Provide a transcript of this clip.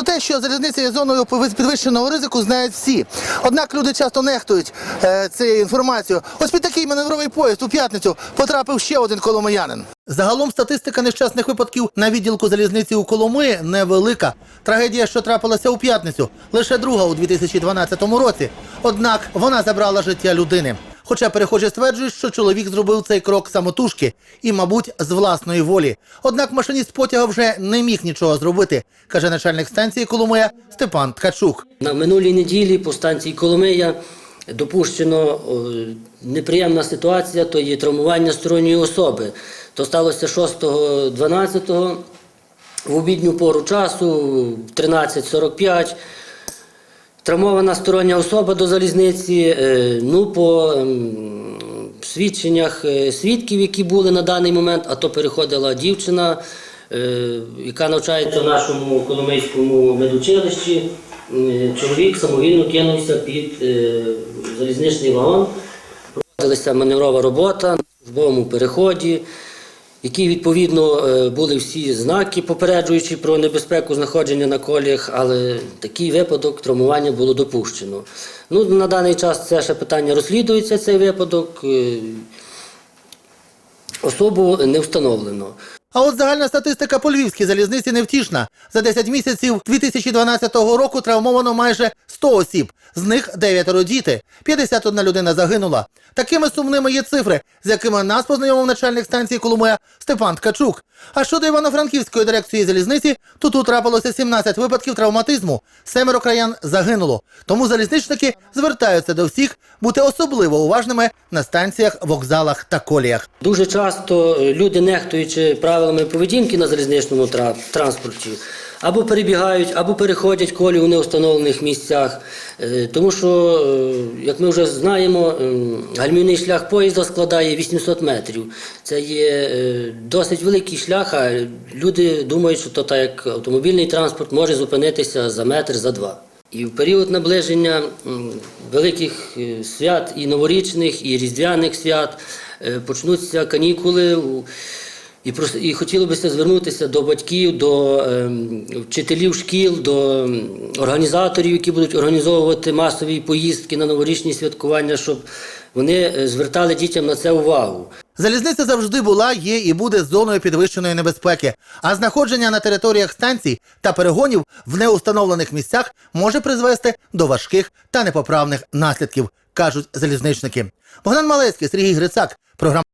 Про те, що залізниця є зоною підвищеного ризику, знають всі. Однак люди часто нехтують е, цією інформацією. Ось під такий маневровий поїзд у п'ятницю потрапив ще один коломиянин. Загалом статистика нещасних випадків на відділку залізниці у Коломиї невелика. Трагедія, що трапилася у п'ятницю, лише друга у 2012 році. Однак вона забрала життя людини. Хоча перехожі стверджують, що чоловік зробив цей крок самотужки і, мабуть, з власної волі. Однак машиніст потяга вже не міг нічого зробити, каже начальник станції Коломия Степан Ткачук. На минулій неділі по станції Коломия допущено неприємна ситуація, то є травмування сторонньої особи. То сталося 6.12 в обідню пору часу, в 13.45. Травмована стороння особа до залізниці. е, Ну, по ем, свідченнях е, свідків, які були на даний момент, а то переходила дівчина, е, яка навчається в нашому Коломийському медучилищі. Чоловік самовільно кинувся під залізничний вагон. Проводилася маневрова робота на службовому переході, які відповідно е, були всі знаки, попереджуючи про небезпеку знаходження на коліях, але такий випадок травмування було допущено. Ну, на даний час це ще питання розслідується, цей випадок. е, Особу не встановлено. А от загальна статистика по львівській залізниці невтішна. За 10 місяців 2012 року травмовано майже 100 осіб, з них 9 діти. 51 людина загинула. Такими сумними є цифри, з якими нас познайомив начальник станції Коломия Степан Ткачук. А щодо Івано-Франківської дирекції залізниці, то тут трапилося 17 випадків травматизму. Семеро краян загинуло. Тому залізничники звертаються до всіх бути особливо уважними на станціях, вокзалах та коліях. Дуже часто е, люди, нехтуючи правилами поведінки на залізничному транспорті, або перебігають, або переходять колі у неустановлених місцях. Е, Тому що, е, як ми вже знаємо, гальмівний шлях поїзда складає 800 метрів. Це є е, досить великий шлях, а люди думають, що то так як автомобільний транспорт може зупинитися за метр, за два. І в період наближення великих свят і новорічних, і різдвяних свят почнуться канікули. І, просто, і хотіло б звернутися до батьків, до ем, вчителів шкіл, до ем, організаторів, які будуть організовувати масові поїздки на новорічні святкування, щоб вони е, звертали дітям на це увагу. Залізниця завжди була, є і буде зоною підвищеної небезпеки. А знаходження на територіях станцій та перегонів в неустановлених місцях може призвести до важких та непоправних наслідків, кажуть залізничники. Богдан Малецький, Сергій Грицак, програма.